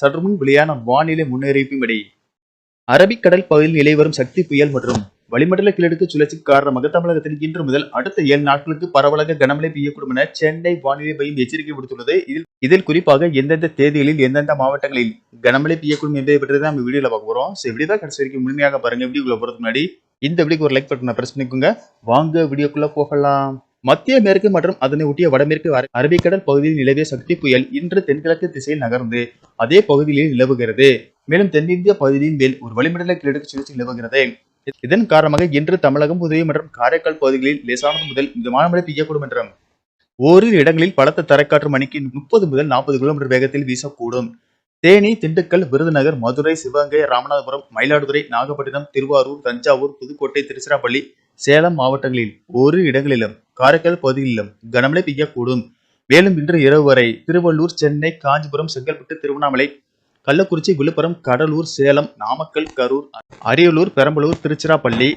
சற்று முன் வெளியான வானிலை முன்னறிவிப்பின்படி அரபிக்கடல் பகுதியில் நிலை வரும் சக்தி புயல் மற்றும் வளிமண்டல கிழக்கு சுழற்சி காரணமாக தமிழகத்தில் இன்று முதல் அடுத்த ஏழு நாட்களுக்கு பரவலாக கனமழை பெய்யக்கூடும் என சென்னை வானிலை மையம் எச்சரிக்கை விடுத்துள்ளது. இதில் இதில் குறிப்பாக எந்தெந்த தேதிகளில் எந்தெந்த மாவட்டங்களில் கனமழை பெய்யக்கூடும் என்பதை பற்றி தான் நம்ம வீடியோல பார்க்க போறோம். சரி வீடியோ கடைசி வரைக்கும் முழுமையாக பாருங்க. வீடியோக்குள்ள போறதுக்கு முன்னாடி இந்த வீடியோக்கு ஒரு லைக் பட்டனை பிரஸ் பண்ணிக்கோங்க. வாங்க வீடியோக்குள்ள போகலாம். மத்திய மேற்கு மற்றும் அதனை ஒட்டிய வடமேற்கு அரபிக்கடல் பகுதியில் நிலவிய சக்தி புயல் இன்று தென்கிழக்கு திசையில் நகர்ந்து அதே பகுதியில் நிலவுகிறது. மேலும் தென்னிந்திய பகுதியின் மேல் ஒரு வளிமண்டல கிழக்கு சுழற்சி நிலவுகிறது. இதன் காரணமாக இன்று தமிழகம் புதுவை மற்றும் காரைக்கால் பகுதிகளில் லேசானது முதல் மிதமான மழை பெய்யக்கூடும் என்றும் ஓரிரு இடங்களில் பலத்த தரைக்காற்று மணிக்கு முப்பது முதல் நாற்பது கிலோமீட்டர் வேகத்தில் வீசக்கூடும். தேனி திண்டுக்கல் விருதுநகர் மதுரை சிவகங்கை ராமநாதபுரம் மயிலாடுதுறை நாகப்பட்டினம் திருவாரூர் தஞ்சாவூர் புதுக்கோட்டை திருச்சிராப்பள்ளி சேலம் மாவட்டங்களில் ஓரிரு இடங்களிலும் காரைக்கால் பகுதிகளிலும் கனமழை பெய்யக்கூடும். மேலும் இன்று இரவு வரை திருவள்ளூர் சென்னை காஞ்சிபுரம் செங்கல்பட்டு திருவண்ணாமலை கள்ளக்குறிச்சி விழுப்புரம் கடலூர் சேலம் நாமக்கல் கரூர் அரியலூர் பெரம்பலூர் திருச்சிராப்பள்ளி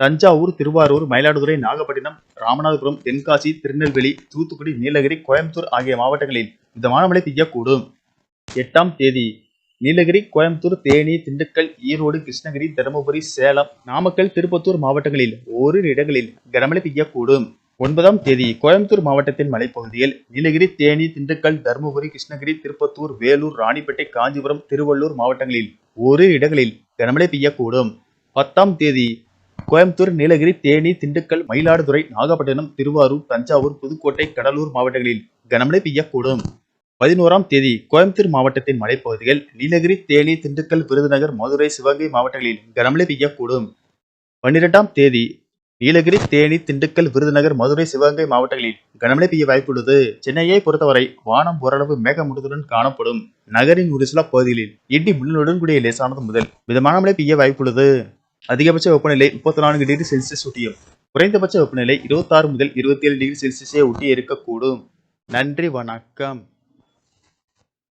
தஞ்சாவூர் திருவாரூர் மயிலாடுதுறை நாகப்பட்டினம் ராமநாதபுரம் தென்காசி திருநெல்வேலி தூத்துக்குடி நீலகிரி கோயம்புத்தூர் ஆகிய மாவட்டங்களில் மிதமான மழை பெய்யக்கூடும். எட்டாம் தேதி நீலகிரி கோயம்புத்தூர் தேனி திண்டுக்கல் ஈரோடு கிருஷ்ணகிரி தருமபுரி சேலம் நாமக்கல் திருப்பத்தூர் மாவட்டங்களில் ஓரிரு இடங்களில் கனமழை பெய்யக்கூடும். ஒன்பதாம் தேதி கோயம்புத்தூர் மாவட்டத்தின் மலைப்பகுதியில் நீலகிரி தேனி திண்டுக்கல் தருமபுரி கிருஷ்ணகிரி திருப்பத்தூர் வேலூர் ராணிப்பேட்டை காஞ்சிபுரம் திருவள்ளூர் மாவட்டங்களில் ஒரு இடங்களில் கனமழை பெய்யக்கூடும். பத்தாம் தேதி கோயம்புத்தூர் நீலகிரி தேனி திண்டுக்கல் மயிலாடுதுறை நாகப்பட்டினம் திருவாரூர் தஞ்சாவூர் புதுக்கோட்டை கடலூர் மாவட்டங்களில் கனமழை பெய்யக்கூடும். பதினோராம் தேதி கோயம்புத்தூர் மாவட்டத்தின் மலைப்பகுதிகள் நீலகிரி தேனி திண்டுக்கல் விருதுநகர் மதுரை சிவகங்கை மாவட்டங்களில் கனமழை பெய்யக்கூடும். பன்னிரெண்டாம் தேதி நீலகிரி தேனி திண்டுக்கல் விருதுநகர் மதுரை சிவகங்கை மாவட்டங்களில் கனமழை பெய்ய வாய்ப்புள்ளது. சென்னையை பொறுத்தவரை வானம் ஓரளவு மேகமூட்டத்துடன் காணப்படும். நகரின் ஒரு சில பகுதிகளில் இடி மின்னலுடன் கூடிய லேசானது முதல் மிதமான மழை பெய்ய வாய்ப்புள்ளது. அதிகபட்ச வெப்பநிலை முப்பத்தி நான்கு டிகிரி செல்சியஸ் ஒட்டியும் குறைந்தபட்ச வெப்பநிலை இருபத்தாறு முதல் இருபத்தி ஏழு டிகிரி செல்சியஸை ஒட்டி இருக்கக்கூடும். நன்றி வணக்கம்.